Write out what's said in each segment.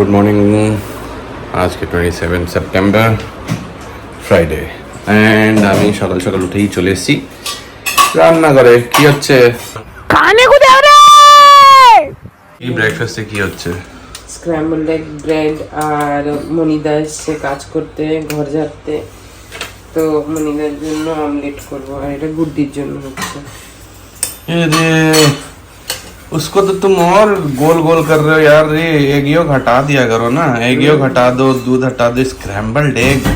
Good morning আজকে twenty seven September Friday and আমি সকাল সকাল উঠেই চলে এসেছি রান্নাঘরে। কি হচ্ছে? কোথায় রে এই ব্রেকফাস্টে কি হচ্ছে? স্ক্র্যাম্বল এগ ব্রেড আর মনিদা এসছে কাজ করতে ঘর ঝাড়তে। তো মনিদার জন্য অমলেট করব। আর এটা গুড্ডির জন্য হচ্ছে। ये उसको तो तुम और गोल गोल कर रहे हो यार ये एग यो हटा दिया करो ना एग यो हटा दो दूध हटा दो स्क्रैम्बल्ड एग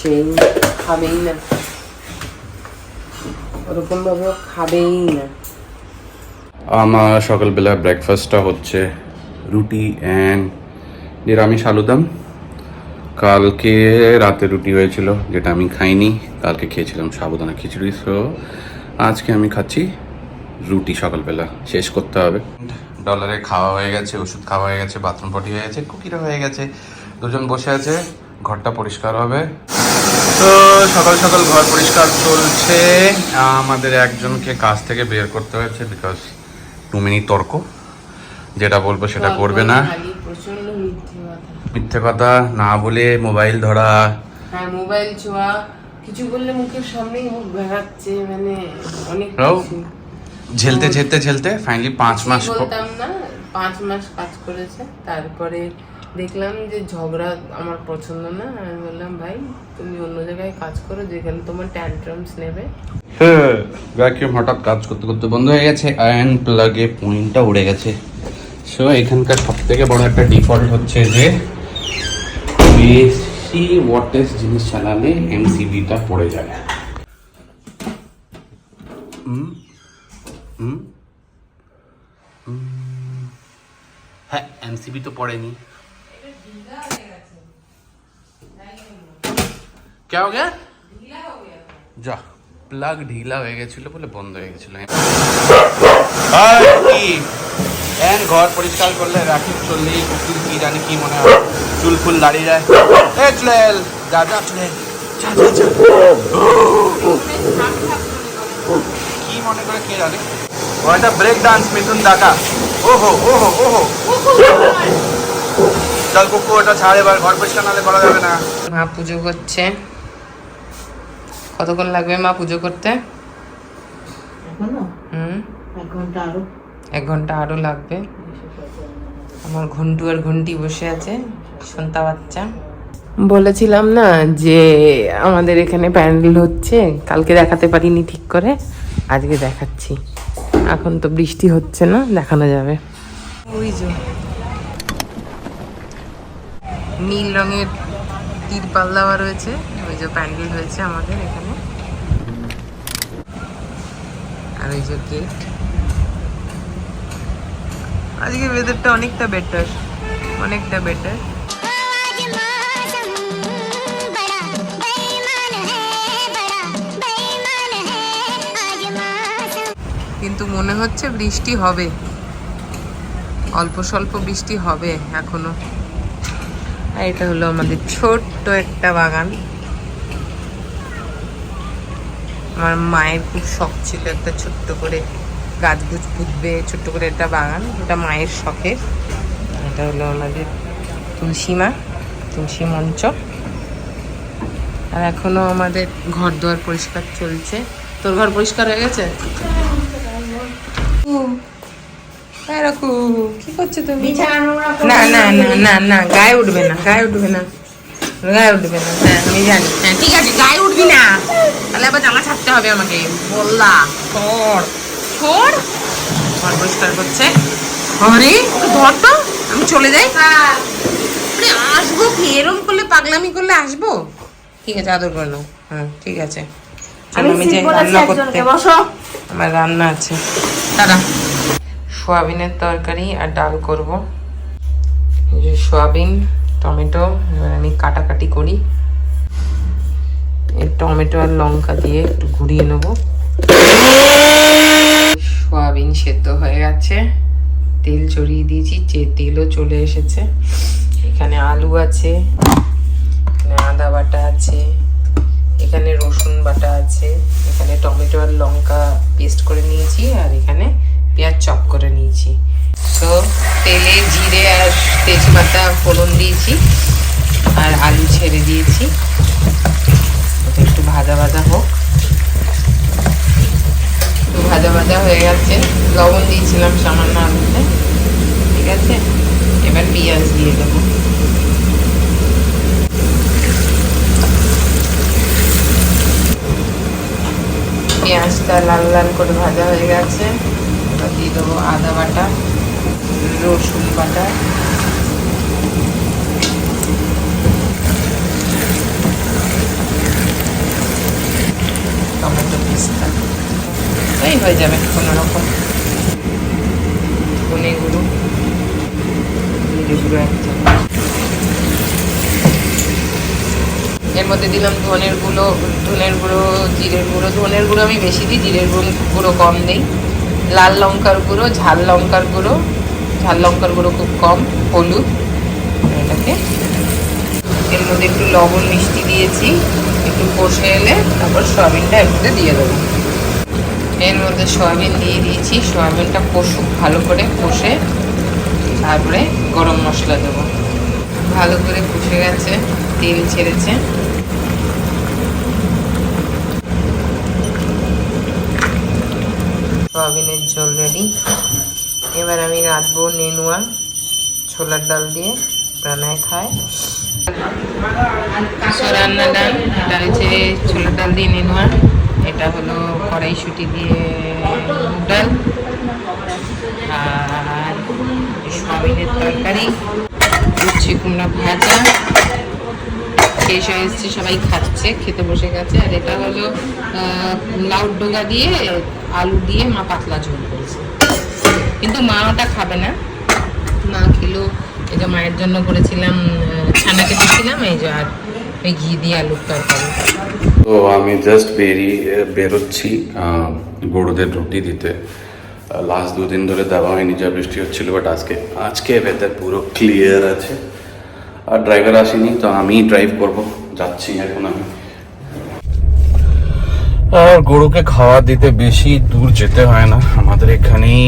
সেই খাবেই না ওরকম ভাবে ও খাবেই না আমার সকালবেলা ব্রেকফাস্টটা হচ্ছে রুটি অ্যান্ড নিরামিষ আলুদম কালকে রাতে রুটি হয়েছিল যেটা আমি খাইনি কালকে খেয়েছিলাম সাবুদানা খিচুড়ি সো আজকে আমি খাচ্ছি রুটি সকালবেলা শেষ করতে হবে। ডলারে খাওয়া হয়ে গেছে ওষুধ খাওয়া হয়ে গেছে বাথরুম পটি হয়ে গেছে কুকিরা হয়ে গেছে। দুজন বসে আছে ঘরটা পরিষ্কার হবে। তো সকাল সকাল ঘর পরিষ্কার চলছে। আমাদের একজনকে কাজ থেকে বের করতে হয়েছে বিকজ টু মিনিট তর্ক। যেটা বলব সেটা করবে না। মিথ্যে কথা। না বলে মোবাইল ধরা। হ্যাঁ মোবাইল ছোঁয়া। কিছু বললে মুখের সামনেই মুখ ভেঙাচ্ছে মানে অনেক ঝেলতে ঝেলতে ঝেলতে ফাইনালি পাঁচ মাস বলতাম না পাঁচ মাস কাজ করেছে তারপরে দেখলাম যে ঝগড়া আমার পছন্দ না আমি বললাম ভাই তুমি অন্য জায়গায় কাজ করো যেখানে তোমার ট্যান্ট্রামস নেবে। ভ্যাকিউম হঠাৎ কাজ করতে করতে বন্ধ হয়ে গেছে অ্যান্ড প্লাগে পয়েন্টটা উড়ে গেছে। সো এখানকার সব থেকে বড় একটা ডিফল্ট হচ্ছে যে বেশি ওয়াটেজ জিনিস চালালে এমসিবিটা পড়ে যায়। হুম। হ্যাঁ এমসিবি তো পড়েনি क्या हो गया যা প্লাগ ঢিলা হয়ে গেছিল বলে বন্ধ হয়ে গেছিল আর কি এন ঘর পরিষ্কার করলে রাখি চললেই কুকুর কি জানি কি মনে হয় চুল ফুল দাঁড়িয়ে যায় এ চুলেল যা যা চুলেল যা, যা, যা। কি মনে করে কে জানে ও একটা ব্রেক ডান্স মিথুন দাকা ওহো ওহো ওহো। চল কুকু ওটা ছাড় এবার ঘর পরিষ্কার নাহলে করা যাবে না। মা পুজো করছে। কতক্ষণ লাগবে মা পুজো করতে? হুম। এক ঘণ্টা আরও। এক ঘণ্টা আরও লাগবে। আমার ঘন্টু আর ঘন্টি বসে আছে সন্তা বাচ্চা। বলেছিলাম না যে আমাদের এখানে প্যান্ডেল হচ্ছে কালকে দেখাতে পারিনি ঠিক করে আজকে দেখাচ্ছি। এখন তো বৃষ্টি হচ্ছে না, দেখানো যাবে। ওই যে। নীল রঙের তিরপাল দেওয়া রয়েছে, ওই যে প্যান্ডেল হয়েছে আমাদের এখানে। আর ওই যে গেট। আজকে ওয়েদারটা অনেকটা বেটার অনেকটা বেটার কিন্তু মনে হচ্ছে বৃষ্টি হবে। অল্প স্বল্প বৃষ্টি হবে এখনও। আর এটা হলো আমাদের ছোট্ট একটা বাগান। আমার মায়ের খুব শখ ছিল একটা ছোট্ট করে গাছ গুছ পুঁতবে ছোট্ট করে একটা বাগান। এটা মায়ের শখের। এটা হলো আমাদের তুলসী মা তুলসী মঞ্চ। আর এখনও আমাদের ঘর দুয়ার পরিষ্কার চলছে। তোর ঘর পরিষ্কার হয়ে গেছে? গায়ে উঠবে না গায়ে না গায়ে আমি জামা ছাড়তে হবে আমাকে পরিষ্কার করছে আমি চলে যাই আসব কি এরম করলে পাগলামি করলে আসব ঠিক আছে আদর করে নাও হ্যাঁ ঠিক আছে চলো আমি যাই রান্না করতে। আমার রান্না আছে। দাঁড়া। সোয়াবিনের তরকারি আর ডাল করব। যে সোয়াবিন টমেটো এবার আমি কাটাকাটি করি। এই টমেটো আর লঙ্কা দিয়ে একটু ঘুরিয়ে নেব। সোয়াবিন সেদ্ধ হয়ে গেছে। তেল চড়িয়ে দিয়েছি যে তেলও চলে এসেছে। এখানে আলু আছে এখানে আদা বাটা আছে। এখানে রসুন বাটা আছে, এখানে টমেটো আর লঙ্কা পেস্ট করে নিয়েছি আর এখানে পেঁয়াজ চপ করে নিয়েছি। তো তেলে জিরে আর তেজপাতা ফোড়ন দিয়েছি আর আলু ছেড়ে দিয়েছি। একটু ভাজা ভাজা হোক। একটু ভাজা ভাজা হয়ে গেছে। লবণ দিয়েছিলাম সামান্য আলুতে। ঠিক আছে? এবার পেঁয়াজ দিয়ে দেবো। পেঁয়াজটা লাল লাল করে ভাজা হয়ে গেছে। এবার দিয়ে দেবো আদা বাটা, রসুন বাটা। টমেটো পিস্তা। এই হয়ে যাবে কোনো রকম। ধনে গুঁড়ো। জিরে গুঁড়ো এক এর মধ্যে দিলাম ধনের গুঁড়ো ধনের গুঁড়ো, জিরের গুঁড়ো। ধনের গুঁড়ো আমি বেশি দিই, জিরের গুঁড়ো কম দিই। লাল লঙ্কার গুঁড়ো, ঝাল লঙ্কার গুঁড়ো। ঝাল লঙ্কার গুঁড়ো খুব কম, হলুদ। এটাকে এর মধ্যে একটু লবণ, মিষ্টি দিয়েছি। একটু কষে এলে তারপর সয়াবিনটা এর মধ্যে দিয়ে দেবো। এর মধ্যে সয়াবিন দিয়ে দিয়েছি। সয়াবিনটা কষুক ভালো করে, কষে তারপরে গরম মশলা দেবো। ভালো করে কষে গেছে, তেল ছেড়েছে। সয়াবিনের জল রেডি এবার আমি রাঁধবো নেনুয়া, ছোলার ডাল দিয়ে প্রাণায় খায়। রান্না ডাল, এটা হচ্ছে ছোলার ডাল দিয়ে নেনুয়া। এটা হলো কড়াইশুটি দিয়ে ডাল। আর সয়াবিনের তরকারি। উচ্ছে কুমড়া ভাজা। শেষ হয়ে এসছে সবাই খাচ্ছে খেতে বসে গেছে। আর এটা হলো লাউ ডোগা দিয়ে আলু দিয়ে মা পাতলা ঝোল করেছে। কিন্তু মা ওটা খাবে না। মা খেলো এই যে মায়ের জন্য করেছিলাম আহ, ছানা কেটেছিলাম এই যে আর এই ঘি দিয়ে আলুর তরকারি। তো আমি জাস্ট বেরিয়ে বেরোচ্ছি গরুদের রুটি দিতে। লাস্ট দুদিন ধরে দেওয়া হয়নি, যা বৃষ্টি হচ্ছিল বাট আজকে আজকে ওয়েদার পুরো ক্লিয়ার আছে। আর ড্রাইভার আসেনি, তো আমি ড্রাইভ করব, যাচ্ছি এখন আমি। আর গরুকে খাওয়া দিতে বেশি দূর যেতে হয় না। আমাদের এখানেই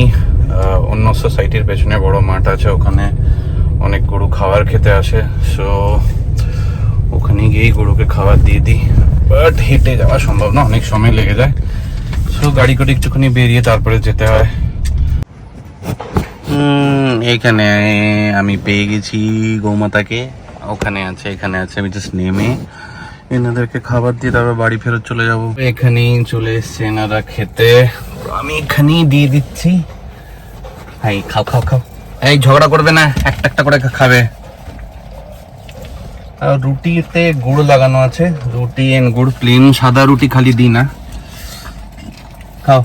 অন্য সোসাইটির পেছনে বড় মাঠ আছে, ওখানে অনেক গরু খাবার খেতে আসে। সো ওখানে গিয়েই গরুকে খাবার দিয়ে দিই। বাট হেঁটে যাওয়া সম্ভব না, অনেক সময় লেগে যায়। সো গাড়ি করে একটুখানি বেরিয়ে তারপরে যেতে হয়। হুম এইখানে আমি পেয়ে গেছি গৌমাতাকে। ওখানে আছে এখানে আছে আমি জাস্ট নেমে এনাদেরকে খাবার দিয়ে তারপর বাড়ি ফেরত চলে যাব। এখানেই চলে এসছে এনারা খেতে। তো আমি এখানেই দিয়ে দিচ্ছি। এই খাও খাও খাও। এই ঝগড়া করবে না একটা একটা করে খাবে। আর রুটিতে গুড় লাগানো আছে। রুটি এন্ড গুড় প্লেন সাদা রুটি খালি দিই না। খাও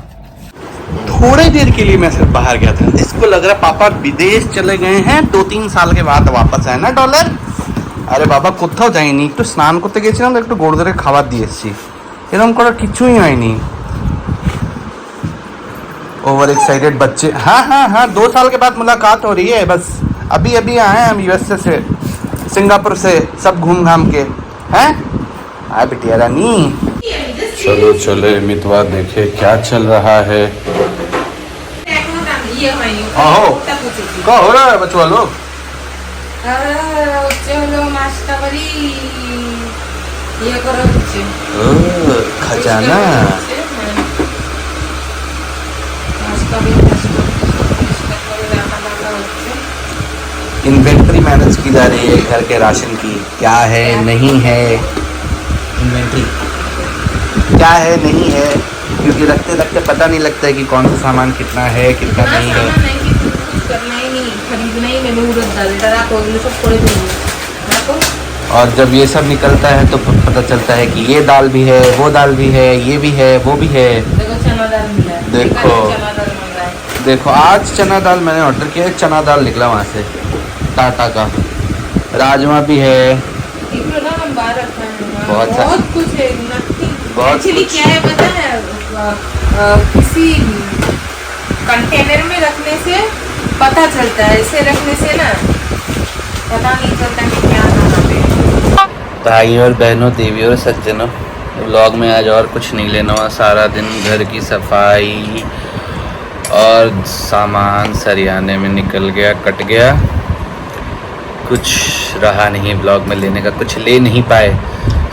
थोड़े देर के लिए मैं सिर्फ बाहर गया था इसको लग रहा है पापा विदेश चले गए हैं दो तीन साल के बाद वापस आए ना डॉलर আরে বাবা কোথাও যাইনি একটু স্নান করতে গেছিলাম তো একটু গরুদের খাবার দিয়ে এসেছি এরকম করার কিছুই হয়নি ओवर एक्साइटेड बच्चे हाँ हाँ हाँ दो साल के बाद मुलाकात हो रही है बस अभी अभी आए हैं हम यूएसए से सिंगापुर से सब घूम घाम के हैं आए बिटिया रानी चलो चले मितवा देखे क्या चल रहा है ইয়ে হয়নি আহো। ওটা কুচেছি। क्या हो रहा है बचवा लोग আর হচ্ছে হলো মাছটা বাড়ি ইয়ে করা হচ্ছে खजाना হচ্ছে, হ্যাঁ। মাছটা বাড়ি মাছটা পরিষ্কার করে রান্না বান্না হচ্ছে। इन्वेंट्री मैनेज की जा रही है घर के राशन की क्या है नहीं है इन्वेंट्री क्या है नहीं है क्योंकि रखते रखते पता नहीं लगता है कि कौन सा सामान कितना है कितना नहीं है। और जब ये सब निकलता है तो पता चलता है कि ये दाल भी है वो दाल भी है ये भी है वो भी है। देखो देखो आज चना दाल मैंने ऑर्डर किया है चना दाल निकला वहाँ से टाटा का। राजमा भी है। बहुत, बहुत कुछ है एक्चुअली कुछ। क्या है पता है? किसी कंटेनर में रखने से पता चलता है। ऐसे रखने से ना पता नहीं चलता कि क्या कहाँ पे। भाई और बहनों देवी और सज्जनों व्लॉग में आज और कुछ नहीं लेना हुआ। सारा दिन घर की सफ़ाई और सामान सरियाने में निकल गया कट गया। कुछ रहा नहीं ब्लॉग में लेने का कुछ ले नहीं पाए।